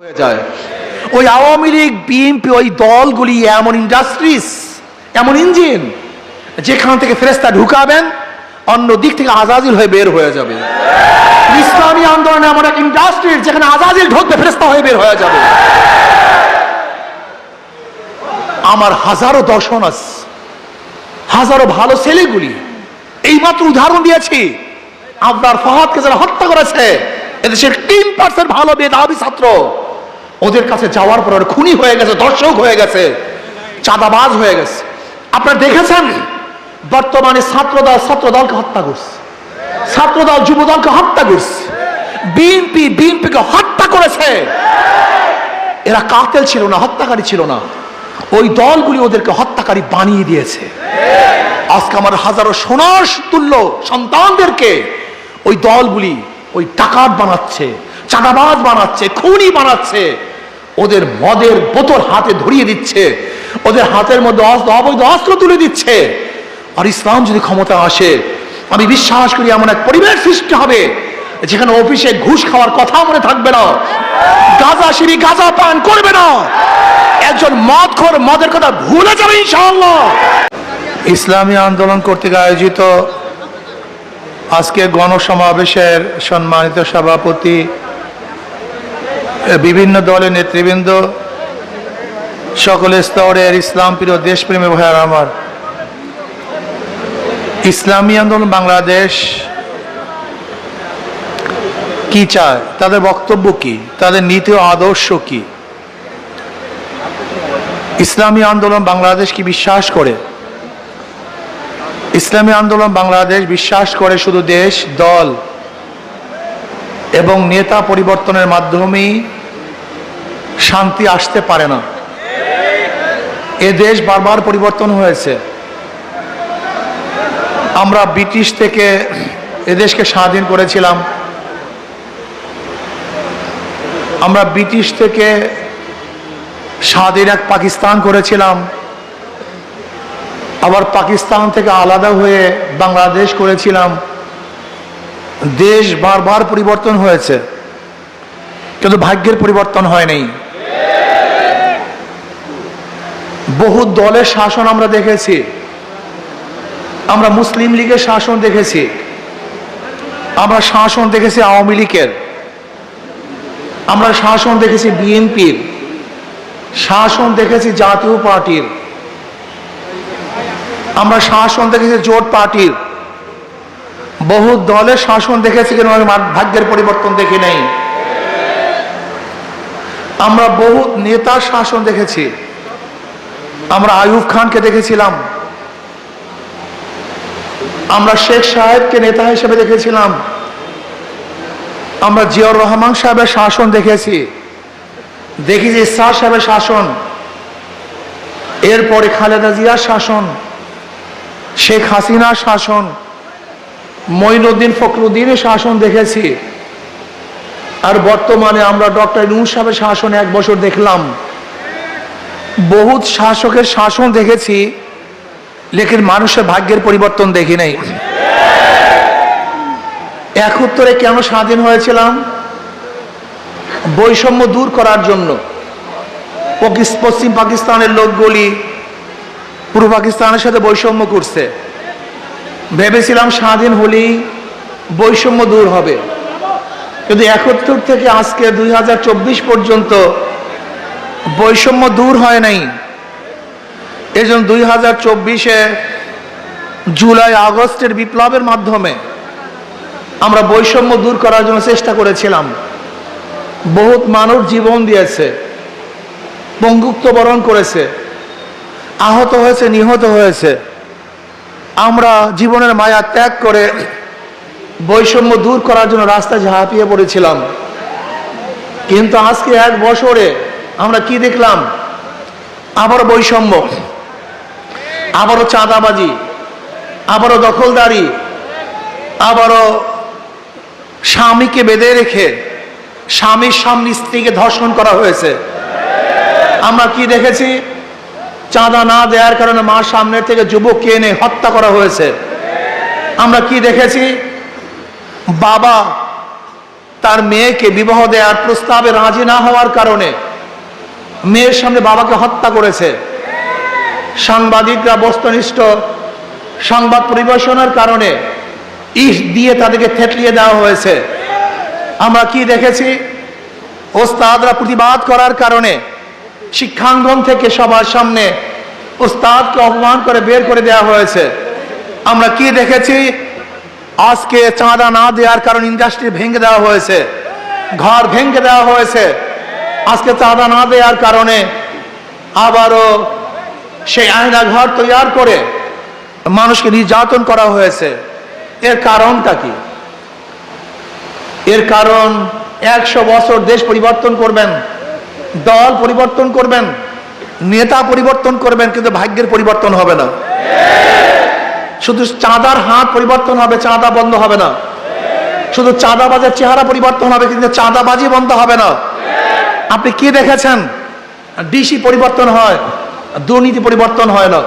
হয়ে যায়। ওই আওয়ামী লীগ, বিএনপি, ওই দলগুলি এমন ইন্ডাস্ট্রিজ এমন ইঞ্জিন যেখান থেকে ফেরেস্তা ঢুকাবেন, অন্য দিক থেকে আজাজিল হয়ে বের হয়ে যাবে। ইসলামী আন্দোলন এমন এক ইন্ডাস্ট্রিজ যেখানে আজাজিল ঢুকবে ফেরেস্তা হয়ে বের হয়ে যাবে। আমার হাজারো দর্শন হাজারো ভালো ছেলেগুলি, এইমাত্র উদাহরণ দিয়েছি। আপনার ফহাদকে যারা হত্যা করেছে, এদেশের তিন পার্সেন্ট ভালো মেধাবী ছাত্র। ওদের কাছে যাওয়ার পর ওরা খুনি হয়ে গেছে দর্শক হয়ে গেছে, চাঁদাবাজ হয়ে গেছে। আপনারা দেখেছেন? বর্তমানে ছাত্রদল, ছাত্রদলকে হত্যা করছে। ছাত্রদল, যুবদলকে হত্যা করছে। বিএনপি, বিএনপিকে হত্যা করেছে। এরা কাতেল ছিল না, হত্যাকারী ছিল না। ওই দলগুলি ওদেরকে হত্যাকারী বানিয়ে দিয়েছে। আজকে আমার হাজারো সোনার তুল্য সন্তানদেরকে ওই দলগুলি ওই টাকাত বানাচ্ছে, চাঁদাবাজ বানাচ্ছে, খুনি বানাচ্ছে। ওদের মদের বোতল হাতে ধরিয়ে দিচ্ছে। ওদের হাতের মধ্যে অস্ত্র, অবৈধ অস্ত্র তুলে দিচ্ছে। আর ইসলাম যদি ক্ষমতা আসে, আমি বিশ্বাস করি এমন এক পরিবেশ সৃষ্টি হবে, যেখানে অফিসে ঘুষ খাওয়ার কথা মনে থাকবে না। গাঁজা সিঁড়ি গাঁজা পান করবে না। একজন মদ খোর মদের কথা ভুলে যাবে ইনশাআল্লাহ। ইসলামী আন্দোলন কর্তৃক আয়োজিত আজকে গণসমাবেশের সম্মানিত সভাপতি বিভিন্ন দলের নেতৃবৃন্দ সকল স্তরের ইসলাম প্রিয় দেশপ্রেমী ভাইয়ার আমার। ইসলামী আন্দোলন বাংলাদেশ কি চায়? তাদের বক্তব্য কি? তাদের নীতি ও আদর্শ কি? ইসলামী আন্দোলন বাংলাদেশ কি বিশ্বাস করে? ইসলামী আন্দোলন বাংলাদেশ বিশ্বাস করে শুধু দেশ, দল এবং নেতা পরিবর্তনের মাধ্যমেই শান্তি আসতে পারে না। এ দেশ বারবার পরিবর্তন হয়েছে। আমরা ব্রিটিশ থেকে এদেশকে স্বাধীন করেছিলাম। আমরা ব্রিটিশ থেকে স্বাধীন এক পাকিস্তান করেছিলাম। আবার পাকিস্তান থেকে আলাদা হয়ে বাংলাদেশ করেছিলাম। দেশ বারবার পরিবর্তন হয়েছে। কিন্তু ভাগ্যের পরিবর্তন হয়নি। বহু দলের শাসন আমরা দেখেছি। আমরা মুসলিম লীগের শাসন দেখেছি। আমরা শাসন দেখেছি আওয়ামী লীগের। আমরা শাসন দেখেছি বিএনপির। শাসন দেখেছি জাতীয় পার্টির। আমরা শাসন দেখেছি জোট পার্টির। বহু দলের শাসন দেখেছি কিন্তু আমি ভাগ্যের পরিবর্তন দেখি নাই। আমরা বহু নেতার শাসন দেখেছি। আমরা আয়ুব খানকে দেখেছিলাম। আমরা শেখ সাহেবকে নেতা হিসেবে দেখেছিলাম। আমরা জিয়াউর রহমান সাহেবের শাসন দেখেছি। দেখেছি ইসার সাহেবের শাসন, এরপরে খালেদা জিয়ার শাসন, শেখ হাসিনার শাসন, মঈনুদ্দিন ফখরুদ্দিনের শাসন দেখেছি। আর বর্তমানে আমরা ডক্টর নূর সাহেবের শাসন এক বছর দেখলাম। বহুত শাসকের শাসন দেখেছি লেখিন মানুষের ভাগ্যের পরিবর্তন দেখি নাই। একাত্তরে কেন স্বাধীন হয়েছিলাম? বৈষম্য দূর করার জন্য। পশ্চিম পাকিস্তানের লোকগুলি পূর্ব পাকিস্তানের সাথে বৈষম্য করছে। ভেবেছিলাম স্বাধীন হলেই বৈষম্য দূর হবে। কিন্তু একাত্তর থেকে আজকে দুই হাজার চব্বিশ পর্যন্ত বৈষম্য দূর হয় নাই। এই জন্য দুই হাজার চব্বিশে জুলাই, আগস্টের বিপ্লবের মাধ্যমে আমরা বৈষম্য দূর করার জন্য চেষ্টা করেছিলাম। বহুত মানুষ জীবন দিয়েছে পঙ্গুক্ত বরণ করেছে, আহত হয়েছে, নিহত হয়েছে। আমরা জীবনের মায়া ত্যাগ করে বৈষম্য দূর করার জন্য রাস্তায় ঝাঁপিয়ে পড়েছিলাম। কিন্তু আজকে এক বছরে আমরা কি দেখলাম? আবারও বৈষম্য, আবারও চাঁদাবাজি, আবারও দখলদারি, আবারও স্বামীকে বেঁধে রেখে স্বামীর সামনে স্ত্রীকে ধর্ষণ করা হয়েছে। আমরা কি দেখেছি? চাঁদা না দেওয়ার কারণে মার সামনে থেকে যুবককে এনে হত্যা করা হয়েছে। আমরা কি দেখেছি? বাবা তার মেয়েকে বিবাহ দেওয়ার প্রস্তাবে রাজি না হওয়ার কারণে মেয়ের সামনে বাবাকে হত্যা করেছে। সাংবাদিকরা বস্তুনিষ্ঠ সংবাদ পরিবেশনের কারণে ইস দিয়ে তাদেরকে থেতলিয়ে দেওয়া হয়েছে। আমরা কি দেখেছি? ওস্তাদরা প্রতিবাদ করার কারণে শিক্ষাঙ্গন থেকে সবার সামনে ওস্তাদকে অপমান করে বের করে দেওয়া হয়েছে। আমরা কি দেখেছি? আজকে চাঁদা না দেওয়ার কারণে ইন্ডাস্ট্রি ভেঙে দেওয়া হয়েছে। ঘর ভেঙে দেওয়া হয়েছে। আজকে চাঁদা না দেওয়ার কারণে আবারও সেই আয়না ঘর তৈরি করে মানুষকে নির্যাতন করা হয়েছে। এর কারণটা কি? এর কারণ একশো বছর দেশ পরিবর্তন করবেন, দল পরিবর্তন করবেন, নেতা পরিবর্তন করবেন, কিন্তু ভাগ্যের পরিবর্তন হবে না। শুধু চাঁদার হাত পরিবর্তন হবে, চাঁদা বন্ধ হবে না। শুধু চাঁদাবাজের চেহারা পরিবর্তন হবে, কিন্তু চাঁদাবাজি বন্ধ হবে না। আপনি কি দেখেছেন? ডিসি পরিবর্তন হয়, দুর্নীতি পরিবর্তন হয় না।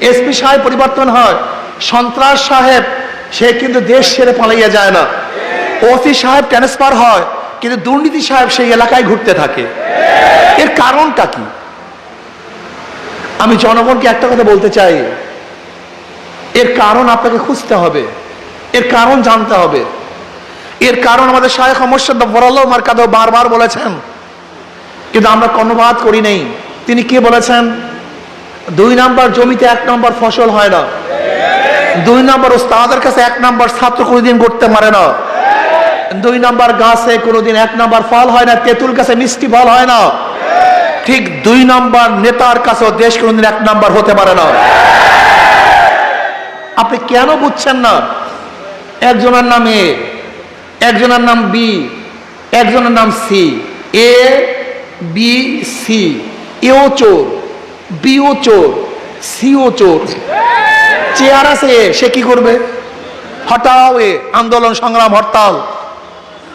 এসপি সাহেব পরিবর্তন হয়, সন্ত্রাস সাহেব, সে কিন্তু দেশ ছেড়ে পালিয়ে যায় না। ওসি সাহেব ট্রান্সফার হয়, কিন্তু দুর্নীতি সাহেব সেই এলাকায় ঘুরতে থাকে। এর কারণটা কি? আমি জনগণকে একটা কথা বলতে চাই। এর কারণ আপনাকে খুঁজতে হবে। এর কারণ জানতে হবে। এর কারণ আমাদের শাহেখ অমর্ষদ বরাল্লাহ মার্কাদও বারবার বলেছেন কিন্তু আমরা কর্ণপাত করি নেই। তিনি কি বলেছেন? দুই নাম্বার জমিতে এক নম্বর ফসল হয় না। দুই নম্বর ওস্তাদের কাছে এক নম্বর ছাত্র কোনোদিন করতে পারে না। দুই নম্বর গাছে কোনোদিন এক নম্বর ফল হয় না, তেঁতুল গাছে মিষ্টি ফল হয় না। ঠিক দুই নম্বর নেতার কাছেও দেশ কোনোদিন এক নম্বর হতে পারে না। আপনি কেন বুঝছেন না? একজনের নাম এ, একজনের নাম বি, একজনের নাম সি। এ বি সি এও চোর বিও চোর সিও চোর। চেয়ার আছে সে কি করবে? হটাও এ, আন্দোলন সংগ্রাম হরতাল।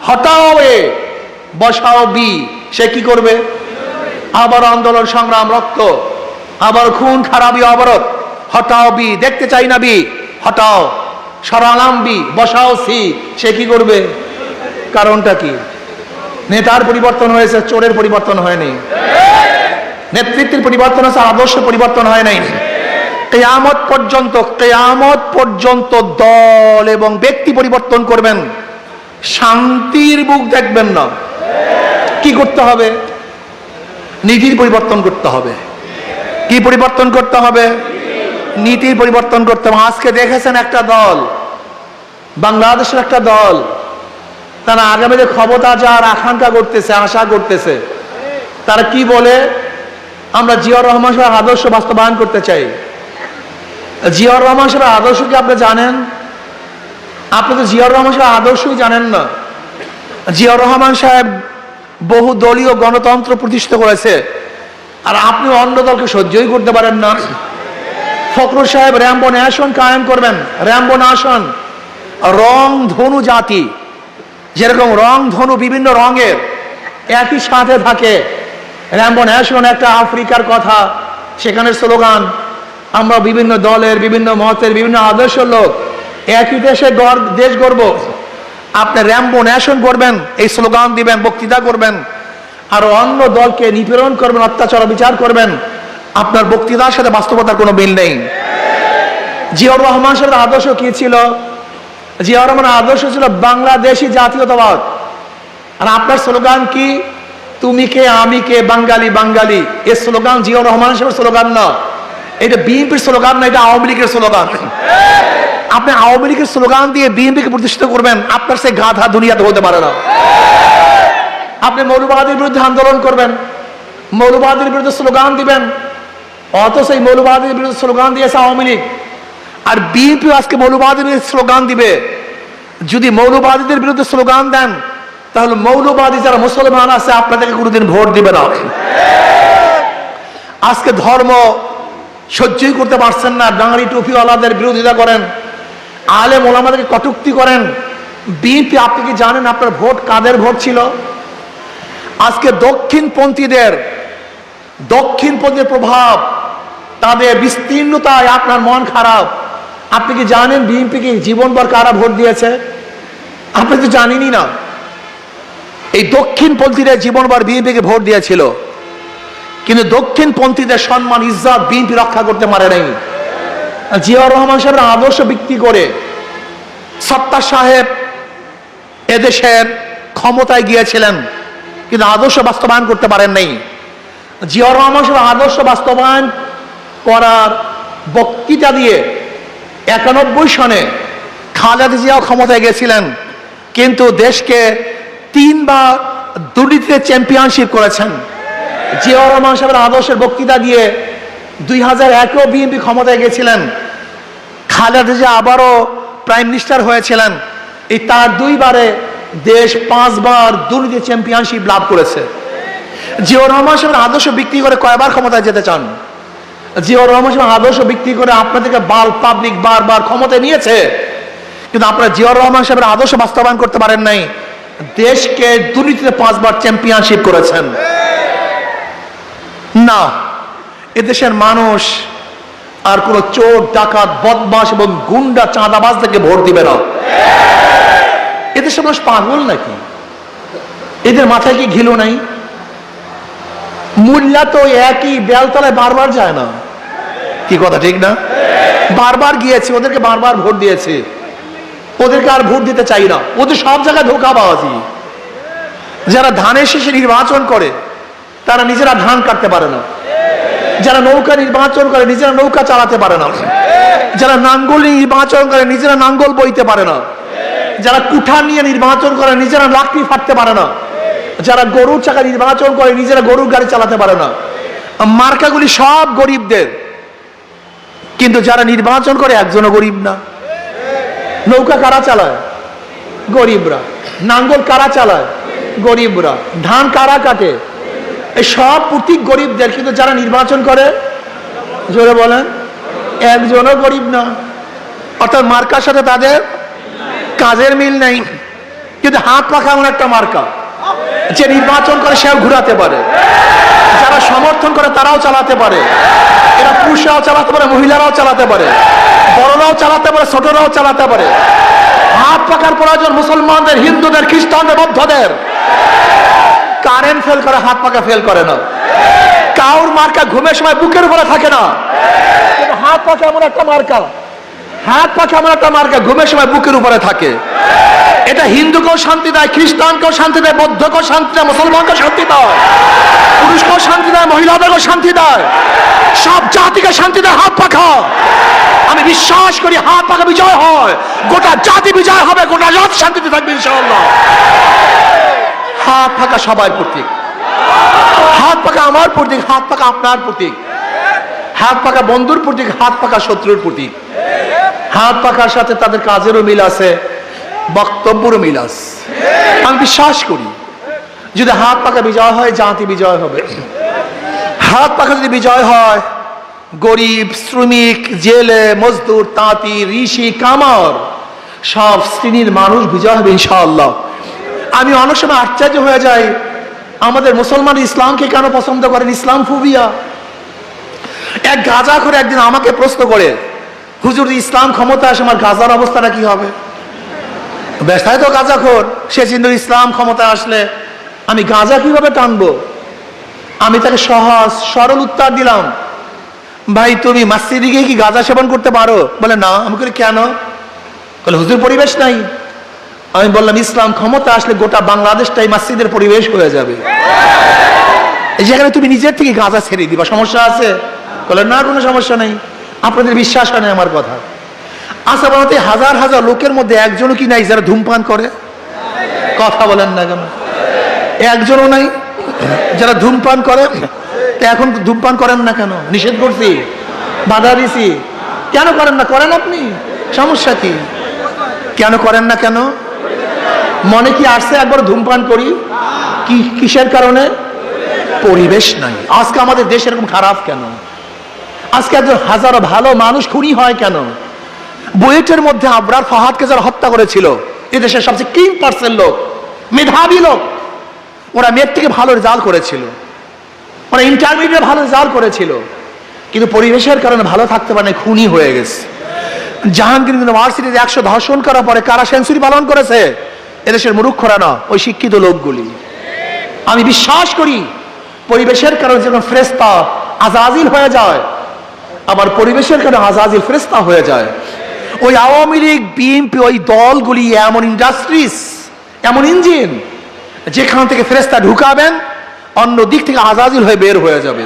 হটাও এ, বসাও বি সে কি করবে? আবার আন্দোলন সংগ্রাম রক্ত, আবার খুন খারাপি অবরোধ। হটাও বি দেখতে চাই না বি হটাও। সরালাম বি বসাও সি সে কি করবে? কারণটা কি? নেতার পরিবর্তন হয়েছে, চোরের পরিবর্তন হয়নি। নেতৃত্বের পরিবর্তন হয়েছে আদর্শ পরিবর্তন হয় নাই। কেয়ামত পর্যন্ত কেয়ামত পর্যন্ত দল এবং ব্যক্তি পরিবর্তন করবেন। শান্তির বুক দেখবেন না। কি করতে হবে? নীতির পরিবর্তন করতে হবে। কি পরিবর্তন করতে হবে? নীতির পরিবর্তন করতে হবে। আজকে দেখেছেন একটা দল, বাংলাদেশের একটা দল তারা আগামীতে ক্ষমতা যাওয়ার আকাঙ্ক্ষা করতেছে, আশা করতেছে। তারা কি বলে? আমরা জিয়াউর রহমান সাহেবের আদর্শ বাস্তবায়ন করতে চাই। জিয়াউর রহমান সাহেবের আদর্শ কি আপনি জানেন? আপনি তো জিয়াউর রহমান সাহেবের আদর্শই জানেন না। জিয়াউর রহমান সাহেব বহু দলীয় গণতন্ত্র প্রতিষ্ঠিত করেছে। আর আপনি অন্য দলকে সহ্যই করতে পারেন না। ফখরুল সাহেব র্যাম্বো আসন কায়েম করবেন। র্যাম্বো আসন রং ধনু জাতি। যেরকম রং ধনু বিভিন্ন রঙের, একই সাথে থাকে। র্যাম্বো ন্যাশন একটা আফ্রিকার কথা, সেখানের স্লোগান, আমরা বিভিন্ন দলের, বিভিন্ন মতের, বিভিন্ন আদর্শ লোক, একই দেশে দেশ গড়ব আপনি র্যাম্বো ন্যাশন করবেন, এই স্লোগান দিবেন, বক্তৃতা করবেন, আর অন্য দলকে নিপীড়ন করবেন, অত্যাচার বিচার করবেন, আপনার বক্তৃতার সাথে বাস্তবতার কোনো মিল নেই। জিয়াউর রহমান সাহেবের আদর্শ কি ছিল? জিয়াউর রহমানের আদর্শ ছিল বাংলাদেশি জাতীয়তাবাদ। আর আপনার স্লোগান কি? তুমি কে, আমি কে, বাঙালি বাঙালি এ স্লোগান জিয়াউর রহমান সাহেবের স্লোগান না। এটা বিএনপির স্লোগান না, এটা আওয়ামী লীগের স্লোগান। আপনি আওয়ামী লীগের স্লোগান দিয়ে বিএনপিকে প্রতিষ্ঠিত করবেন, আপনার সে গাধা দুনিয়াতে হতে পারে না। আপনি মৌলবাদীর বিরুদ্ধে আন্দোলন করবেন, মৌলবাদীর বিরুদ্ধে স্লোগান দিবেন, অথচ এই মৌলবাদীর বিরুদ্ধে স্লোগান দিয়েছে আওয়ামী লীগ। আর বিএনপি আজকে মৌলবাদীদের স্লোগান দিবে। যদি মৌলবাদীদের বিরুদ্ধে স্লোগান দেন, তাহলে মৌলবাদী যারা মুসলমান আছে, আপনাদেরকে কোনোদিন ভোট দিবে না। আজকে ধর্ম সহ্যই করতে পারছেন না। ডাঙারি টুপিওয়ালাদের বিরোধিতা করেন, আলেম ওলামাদেরকে কটুক্তি করেন। বিএনপি আপনি কি জানেন আপনার ভোট কাদের ভোট ছিল? আজকে দক্ষিণপন্থীদের দক্ষিণপন্থীর প্রভাব, তাদের বিস্তীর্ণতায় আপনার মন খারাপ। আপনি কি জানেন বিএনপি কি জীবনভর কারা ভোট দিয়েছে? আপনি তো জানেনই না। এই দক্ষিণপন্থীরা জীবনবার বিএনপিকে ভোট দিয়েছিল। কিন্তু দক্ষিণপন্থীদের সম্মান ইজ্জত বিএনপি রক্ষা করতে পারে নাই। জিয়াউর রহমান সাহেবের আদর্শ বিক্রি করে সত্তার সাহেব এদেশের ক্ষমতায় গিয়েছিলেন, কিন্তু আদর্শ বাস্তবায়ন করতে পারেন নাই। জিয়াউর রহমান সাহেব আদর্শ বাস্তবায়ন করার বক্তৃতা দিয়ে একানব্বই সনে খালেদা জিয়াও ক্ষমতায় গেছিলেন, কিন্তু দেশকে তিনবার দুর্নীতিতে চ্যাম্পিয়নশিপ করেছেন। জিয়াউর রহমান সাহেবের আদর্শের বক্তৃতা দিয়ে দুই হাজার একেও বিএনপি ক্ষমতায় গেছিলেন। খালেদা জিয়া আবারও প্রাইম মিনিস্টার হয়েছিলেন। এই তার দুইবারে দেশ পাঁচবার দুর্নীতি চ্যাম্পিয়নশিপ লাভ করেছে। জিয়াউর রহমান সাহেবের আদর্শ বিক্রি করে কয়বার ক্ষমতায় যেতে চান? রহমান আদর্শ বিক্রি করে আপনাদেরকে বাল পাবলিক বারবার নিয়েছে। কিন্তু আপনারা রহমান সাহেবের আদর্শ বাস্তবায়ন করতে পারেন নাই। দেশকে দুর্নীতিতে পাঁচবার চ্যাম্পিয়নশিপ করেছেন। না, এদেশের মানুষ আর কোনো চোর, ডাকাত বদমাস এবং গুন্ডা চাঁদাবাজ থেকে ভোট দিবে না। এদেশের মানুষ পাগল নাকি? এদের মাথায় কি ঘিলো নাই? মূল্যা তো একই, বেলতলায় বারবার যায় না। কি কথা, ঠিক না? বারবার গিয়েছি, ওদেরকে বারবার ভোট দিয়েছে। ওদেরকে আর ভোট দিতে চাই না। ওদের সব জায়গায় ধোকা ধোকাবাজি। যারা ধানের শেষে নির্বাচন করে, তারা নিজেরা ধান কাটতে পারে না। যারা নৌকা নির্বাচন করে, নিজেরা নৌকা চালাতে পারে না। যারা নাঙ্গল নির্বাচন করে, নিজেরা নাঙ্গল বইতে পারে না। যারা কুঠার নিয়ে নির্বাচন করে, নিজেরা লাকড়ি ফাটতে পারে না। যারা গরুর চাকা নির্বাচন করে, নিজেরা গরুর গাড়ি চালাতে পারে না। মার্কাগুলি সব গরিবদের। কিন্তু যারা নির্বাচন করে, একজনও গরিব না। নৌকা কারা চালায়? গরিবরা। নাঙ্গল কারা চালায়? গরিবরা। ধান কারা কাটে? এই সব প্রতীক গরিবদের। কিন্তু যারা নির্বাচন করে, জোরে বলেন, একজনও গরিব না। অর্থাৎ মার্কার সাথে তাদের কাজের মিল নেই। কিন্তু হাত পাখা এমন একটা মার্কা। যে নির্বাচন করে সেও ঘুরাতে পারে। যারা সমর্থন করে তারাও চালাতে পারে। এরা পুরুষরাও চালাতে পারে, মহিলারাও চালাতে পারে। বড়রাও চালাতে পারে, ছোটরাও চালাতে পারে। হাত পাকার প্রয়োজন মুসলমানদের, হিন্দুদের, খ্রিস্টানদের, বৌদ্ধদের। কারেন্ট ফেল করে, হাত পাকা ফেল করে না। কাউর মার্কা ঘুমের সময় বুকের উপরে থাকে না। হাত পাকা এমন একটা মার্কা। হাত পাখা আমার একটা মার্কা ঘুমের সময় বুকের উপরে থাকে। এটা হিন্দুকেও শান্তি দেয়, খ্রিস্টানকেও শান্তি দেয়, বৌদ্ধকেও শান্তি দেয়, মুসলমানকেও শান্তি দেয়। পুরুষকেও শান্তি দেয়, মহিলাদেরকেও শান্তি দেয়। সব জাতিকে শান্তি দেয় হাত পাখা। আমি বিশ্বাস করি হাত পাখা বিজয় হয়। গোটা জাতি বিজয় হবে, গোটা জাতি শান্তিতে থাকবে ইনশাআল্লাহ। হাত পাকা সবার প্রতীক। হাত পাকা আমার প্রতীক, হাত পাকা আপনার প্রতীক। হাত পাকা বন্ধুর প্রতীক, হাত পাকা শত্রুর প্রতীক। হাত পাকার সাথে তাদের কাজেরও মিল আছে, বক্তব্যেরও মিল আছে। আমি বিশ্বাস করি, যদি হাত পাকা বিজয় হয়, জাতি বিজয় হবে। হাত পাকা যদি বিজয় হয়, গরিব, শ্রমিক, জেলে, মজদুর, তাঁতি, ঋষি, কামার, সব শ্রেণির মানুষ বিজয় হবে ইনশাআল্লাহ। আমি অনেক সময় আশ্চর্য হয়ে যাই, আমাদের মুসলমান ইসলামকে কেন পছন্দ করেন? ইসলাম ফুবিয়া এক গাজা করে একদিন আমাকে প্রশ্ন করে হুজুর, ইসলাম ক্ষমতা আসে আমার গাজার অবস্থাটা কি হবে? ব্যস্তায় তো গাজা খোর সে চিন্তা ইসলাম ক্ষমতা আসলে আমি গাজা কীভাবে টানবো? আমি তাকে সহজ, সরল উত্তর দিলাম। ভাই, তুমি মাসজিদে গিয়ে কি গাঁজা সেবন করতে পারো? বলে, না। আমি বলি, কেন? বলে, হুজুর, পরিবেশ নাই। আমি বললাম, ইসলাম ক্ষমতা আসলে গোটা বাংলাদেশটাই মাসজিদের পরিবেশ হয়ে যাবে। যেখানে তুমি নিজের থেকে গাঁজা ছেড়ে দিবা, সমস্যা আছে? বলে, না, কোনো সমস্যা নেই। আপনাদের বিশ্বাস হয় না আমার কথা। বানাতে হাজার হাজার লোকের মধ্যে একজনও কি নাই যারা ধূমপান করে? কথা বলেন না কেন? একজনও নাই যারা ধূমপান করে? তা এখন ধূমপান করেন না কেন? নিষেধ করছি, বাধা দিছি। কেন করেন না? করেন আপনি। সমস্যা কি? কেন করেন না কেন? মনে কি আসছে একবার ধূমপান করি? কি, কিসের কারণে? পরিবেশ নাই। আজকে আমাদের দেশ এরকম খারাপ কেন? আজকে একজন হাজারো ভালো মানুষ খুনি হয় কেন? বুয়েটের মধ্যে আবরার ফাহাদকে যারা হত্যা করেছিল এদেশের সবচেয়ে কিং পার্সেন্ট লোক, মেধাবী লোক, ওরা মেয়ের থেকে ভালো রেজাল্ট করেছিল। ওরা ইন্টারমিডিয়েট ভালো রেজাল্ট করেছিল। কিন্তু পরিবেশের কারণে ভালো থাকতে পারে খুনি হয়ে গেছে। জাহাঙ্গীর ইউনিভার্সিটিতে একশো ধর্ষণ করার পরে কারা সেঞ্চুরি পালন করেছে? এদেশের মূর্খরা না, ওই শিক্ষিত লোকগুলি। আমি বিশ্বাস করি, পরিবেশের কারণে যখন ফ্রেস্তা আজাজিল হয়ে যায় আবার পরিবেশের কারণে আজাজিল ফ্রেস্তা হয়ে যায়। ওই আওয়ামী লীগ বিএনপি ওই দলগুলি এমন ইন্ডাস্ট্রিজ এমন ইঞ্জিন যেখান থেকে ফেরেস্তা ঢুকাবেন, অন্য দিক থেকে আজাজিল হয়ে বের হয়ে যাবে।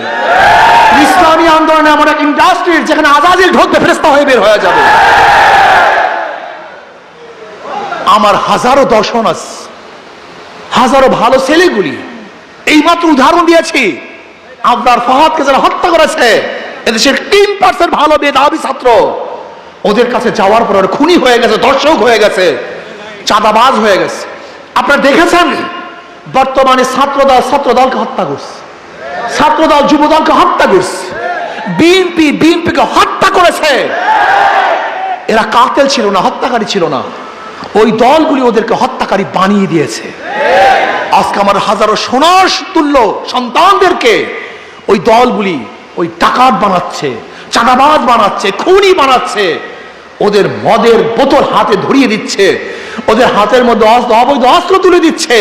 ইসলামী আন্দোলন এমন এক ইন্ডাস্ট্রিজ যেখানে আজাজিল ঢুকবে ফেরেস্তা হয়ে বের হয়ে যাবে। আমার হাজারো দর্শন আছে, হাজারো ভালো ছেলেগুলি, এইমাত্র উদাহরণ দিয়েছি আপনার ফহাদকে যারা হত্যা করেছে এদেশের তিন পার্সেন্ট ভালো মেধাবী ছাত্র। ওদের কাছে যাওয়ার পর খুনি হয়ে গেছে দর্শক হয়ে গেছে, চাঁদাবাজ হয়ে গেছে। আপনারা দেখেছেন? বর্তমানে ছাত্রদল, ছাত্রদলকে হত্যা করছে। ছাত্রদল, যুবদলকে হত্যা করছে। বিএনপি বিএনপিকে হত্যা করেছে। এরা কাতেল ছিল না, হত্যাকারী ছিল না। ওই দলগুলি ওদেরকে হত্যাকারী বানিয়ে দিয়েছে। আজকে আমার হাজারো সোনার তুল্য সন্তানদেরকে ওই দলগুলি ওই টাকার বানাচ্ছে, চাঁদাবাজ বানাচ্ছে, খুনি বানাচ্ছে। ওদের মদের বোতল হাতে ধরিয়ে দিচ্ছে, ওদের হাতের মধ্যে অস্ত্র, অবৈধ অস্ত্র তুলে দিচ্ছে।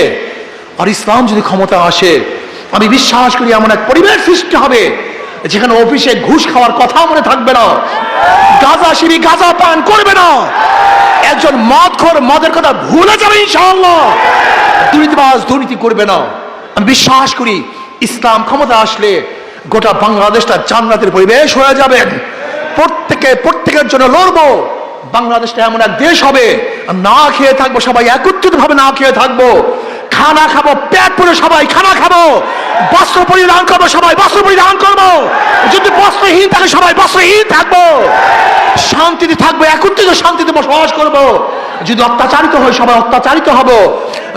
আর ইসলাম যদি ক্ষমতা আসে, আমি বিশ্বাস করি এমন এক পরিবেশ সৃষ্টি হবে, যেখানে অফিসে ঘুষ খাওয়ার কথা মনে থাকবে না, গাঁজা সিঁড়ি গাঁজা পান করবে না। একজন মদ খোর মদের কথা ভুলে যাবে ইনশাআল্লাহ। দুর্নীতিবাজ দুর্নীতি করবে না। আমি বিশ্বাস করি ইসলাম ক্ষমতা আসলে গোটা বাংলাদেশটা জান্নাতের পরিবেশ হয়ে যাবে। প্রত্যেকে, প্রত্যেকের জন্য লড়বো। বাংলাদেশটা এমন এক দেশ হবে। না খেয়ে থাকব, সবাই একত্রিত ভাবে না খেয়ে থাকব। খানা খাব, পেট পুরো সবাই খানা খাব। বস্ত্র পরিধান করব, সবাই বস্ত্র পরিধান করব। যদি বস্ত্রহীন থাকে, সবাই বস্ত্রহীন থাকব। শান্তিতে থাকব, একত্রিত শান্তিতে বসবাস করব। যদি অত্যাচারিত হয়, সবাই অত্যাচারিত হব।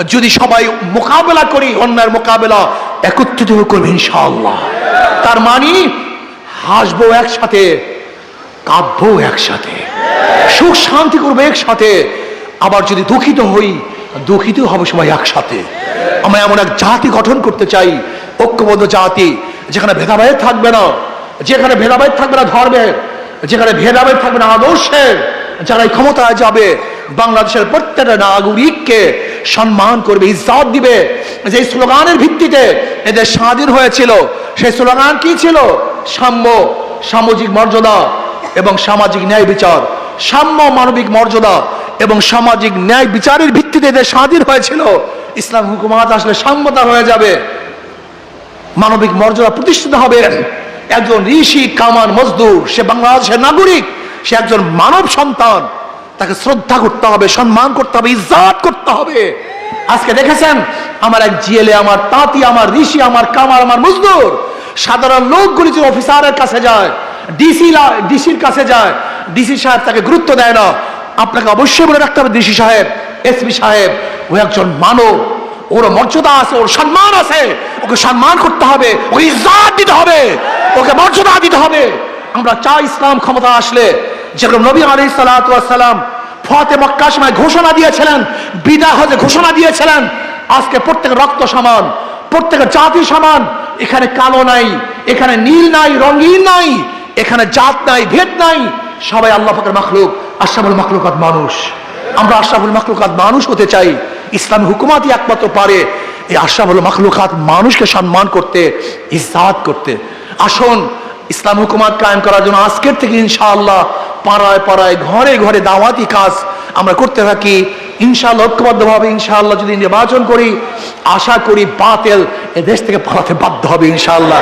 যদি সবাই মোকাবেলা করি অন্যায়ের মোকাবেলা একত্রিত করবে ইনশাআল্লাহ। তার মানে হাসবো একসাথে, কাঁদবো একসাথে, সুখ শান্তি করব একসাথে, আবার যদি দুঃখিত হই, দুঃখিত হবে সবাই একসাথে। আমরা এমন এক জাতি গঠন করতে চাই, ঐক্যবদ্ধ জাতি, যেখানে ভেদাভেদ থাকবে না, যেখানে ভেদাভেদ থাকবে না ধর্মের যেখানে ভেদাভেদ থাকবে না আদর্শের যারা ক্ষমতায় যাবে, বাংলাদেশের প্রত্যেকটা নাগরিককে সম্মান করবে, ইজ্জত দিবে। যে স্লোগানের ভিত্তিতে এদের স্বাধীন হয়েছিল সেই স্লোগান কি ছিল? সাম্য, সামাজিক মর্যাদা এবং সামাজিক ন্যায় বিচার। সাম্য মানবিক মর্যাদা এবং সামাজিক ন্যায় বিচারের ভিত্তিতে এদের স্বাধীন হয়েছিল। ইসলাম হুকুমাত আসলে সাম্যতা হয়ে যাবে। মানবিক মর্যাদা প্রতিষ্ঠিত হবে। একজন ঋষি কামান মজদুর, সে বাংলাদেশের নাগরিক, সে একজন মানব সন্তান। তাকে শ্রদ্ধা করতে হবে, সম্মান করতে হবে, ইজ্জাত করতে হবে। আজকে দেখেছেন? আমার এক জিএলএ আমার তাঁতি, আমার ঋষি, আমার কামার আমার মজদুর। সাধারণ লোকগুলি যে অফিসারের কাছে যায় ডিসি ডিসির কাছে যায় ডিসি সাহেব তাকে গুরুত্ব দেয় না। আপনাকে অবশ্যই বলে রাখতে হবে ডিসি সাহেব এসপি সাহেব, ও একজন মানব। ওর মর্যাদা আছে, ওর সম্মান আছে। ওকে সম্মান করতে হবে, ওকে ইজ্জাত দিতে হবে, ওকে মর্যাদা দিতে হবে। আমরা চাই ইসলাম ক্ষমতা আসলে। যেরকম নবী আলী সালাম ফতে মক্কা সময় ঘোষণা দিয়েছিলেন, বিদায় হজে ঘোষণা দিয়েছিলেন। আজকে প্রত্যেকের রক্ত সমান প্রত্যেকের জাতি সমান। এখানে কালো নাই, এখানে নীল নাই, রঙিন নাই, এখানে জাত নাই, ভেদ নাই। সবাই আল্লাহ ফাকের মাখলুক, আশরাফুল মাখলুকাত মানুষ। আমরা আশরাফুল মাখলুকাত মানুষ হতে চাই। ইসলাম হুকুমাতই একমাত্র পারে এই আশরাফুল মাখলুকাত মানুষকে সম্মান করতে, ইজ্জাত করতে। আসুন ইসলাম হুকুমাত কায়েম করার জন্য আজকের থেকে ইনশাআল্লাহ পাড়ায় পাড়ায়, ঘরে ঘরে দাওয়াতি কাজ আমরা করতে থাকি। ইনশাআল্লাহ ঐক্যবদ্ধভাবে ইনশাআল্লাহ যদি নির্বাচন করি, আশা করি বাতেল এ দেশ থেকে পালাতে বাধ্য হবে ইনশাআল্লাহ।